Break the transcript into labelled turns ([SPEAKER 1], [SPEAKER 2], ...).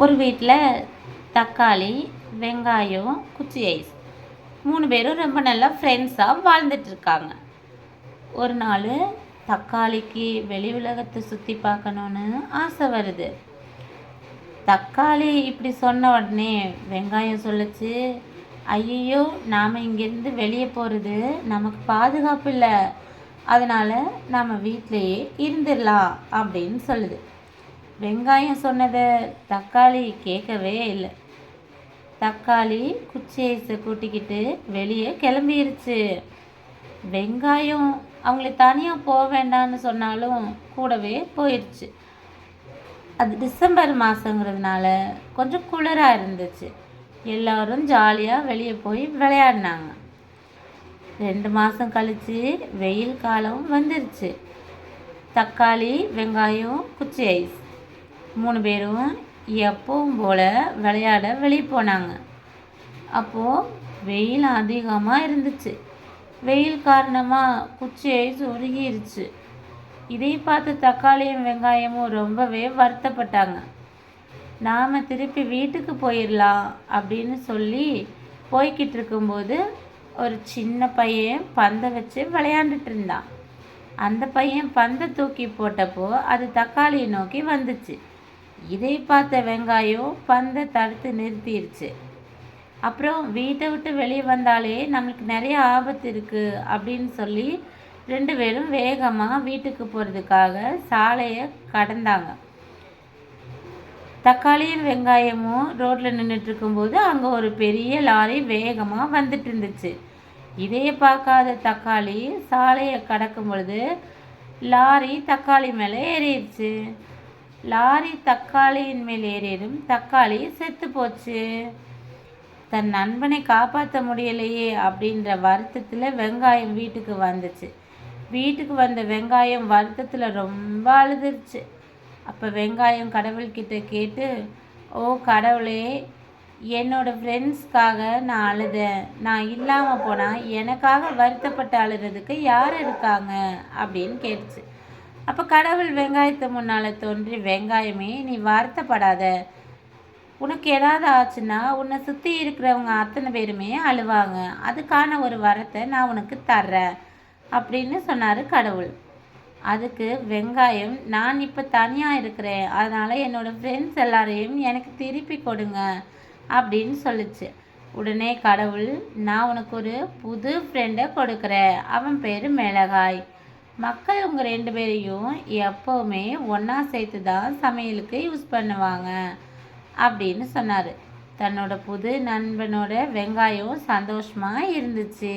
[SPEAKER 1] ஒரு வீட்டில் தக்காளி வெங்காயம் குச்சி ஐஸ். மூணு பேரும் ரொம்ப நல்லா ஃப்ரெண்ட்ஸாக வாழ்ந்துட்டு இருக்காங்க ஒரு நாள் தக்காளிக்கு வெளி உலகத்தை சுற்றி பார்க்கணுன்னு ஆசை வருது. தக்காளி இப்படி சொன்ன உடனே வெங்காயம் சொல்லுச்சு ஐயோ நாம் இங்கேருந்து வெளியே போகிறது நமக்கு பாதுகாப்பு இல்லை. அதனால் நாம் வீட்டிலையே இருந்துடலாம் அப்படின்னு சொல்லுது. வெங்காயம் சொன்னதை தக்காளி கேட்கவே இல்லை. தக்காளி குச்சேசை கூட்டிக்கிட்டு வெளியே கிளம்பிருச்சு. வெங்காயம் அவங்கள தனியாக போக வேண்டாம்னு சொன்னாலும் கூடவே போயிடுச்சு அது டிசம்பர் மாதங்கிறதுனால கொஞ்சம் குளிராக இருந்துச்சு. எல்லோரும் ஜாலியாக வெளியே போய் விளையாடினாங்க. ரெண்டு மாதம் கழித்து வெயில் காலம் வந்துருச்சு. தக்காளி வெங்காயம் குச்சி ஐஸ். மூணு பேரும் எப்பவும் போல் விளையாட வெளியே போனாங்க. அப்போது வெயில் அதிகமாக இருந்துச்சு. வெயில் காரணமாக குச்சியை ஐஸ் இதை பார்த்து தக்காளியும் வெங்காயமும் ரொம்பவே வருத்தப்பட்டாங்க. நாம் திருப்பி வீட்டுக்கு போயிடலாம் அப்படின்னு சொல்லி போய்கிட்டு இருக்கும்போது ஒரு சின்ன பையன் பந்தை வச்சு விளையாண்டுட்டு இருந்தான். அந்த பையன் பந்தை தூக்கி போட்டப்போ அது தக்காளியை நோக்கி வந்துச்சு. இதை பார்த்த வெங்காயம் பந்தை தடுத்து நிறுத்திடுச்சு அப்புறம் வீட்டை விட்டு வெளியே வந்தாலே நம்மளுக்கு நிறைய ஆபத்து இருக்குது அப்படின்னு சொல்லி ரெண்டு பேரும் வேகமாக வீட்டுக்கு போகிறதுக்காக சாலையை கடந்தாங்க. தக்காளியும் வெங்காயமும் ரோட்டில் நின்றுட்டு இருக்கும்போது அங்கே ஒரு பெரிய லாரி வேகமாக வந்துட்டு இருந்துச்சு. இதையே பார்க்காத தக்காளி சாலையை கடக்கும் பொழுது லாரி தக்காளி மேலே ஏறிடுச்சு. லாரி தக்காளியின் மேல் ஏறியதும் தக்காளி செத்து போச்சு. தன் நண்பனை காப்பாற்ற முடியலையே அப்படின்ற வருத்தத்தில் வெங்காயம் வீட்டுக்கு வந்துச்சு. வீட்டுக்கு வந்த வெங்காயம் வருத்தத்தில் ரொம்ப அழுதுருச்சு. அப்போ வெங்காயம் கடவுள்கிட்ட கேட்டு ஓ கடவுளே என்னோடய ஃப்ரெண்ட்ஸ்க்காக நான் அழுதேன். நான் இல்லாமல் போனால் எனக்காக வருத்தப்பட்டு அழுகிறதுக்கு யார் இருக்காங்க? அப்படின்னு கேட்டுச்சு. அப்போ கடவுள் வெங்காயத்தை முன்னால் தோன்றி வெங்காயமே நீ வருத்தப்படாத. உனக்கு ஏதாவது ஆச்சுன்னா உன்னை சுற்றி இருக்கிறவங்க அத்தனை பேருமே அழுவாங்க. அதுக்கான ஒரு வரத்தை நான் உனக்கு தர்றேன் அப்படின்னு சொன்னார் கடவுள். அதுக்கு வெங்காயம் நான் இப்போ தனியாக இருக்கிறேன். அதனால் என்னோடய ஃப்ரெண்ட்ஸ் எல்லாரையும் எனக்கு திருப்பி கொடுங்க அப்படின்னு சொல்லிச்சு. உடனே கடவுள் நான் உனக்கு ஒரு புது ஃப்ரெண்டை கொடுக்குறேன். அவன் பேர் மிளகாய். மக்கள் உங்கள் ரெண்டு பேரையும் எப்போவுமே ஒன்றா சேர்த்து தான் சமையலுக்கு யூஸ் பண்ணுவாங்க அப்படின்னு சொன்னார். தன்னோட புது நண்பனோட வெங்காயம் சந்தோஷமாக இருந்துச்சு.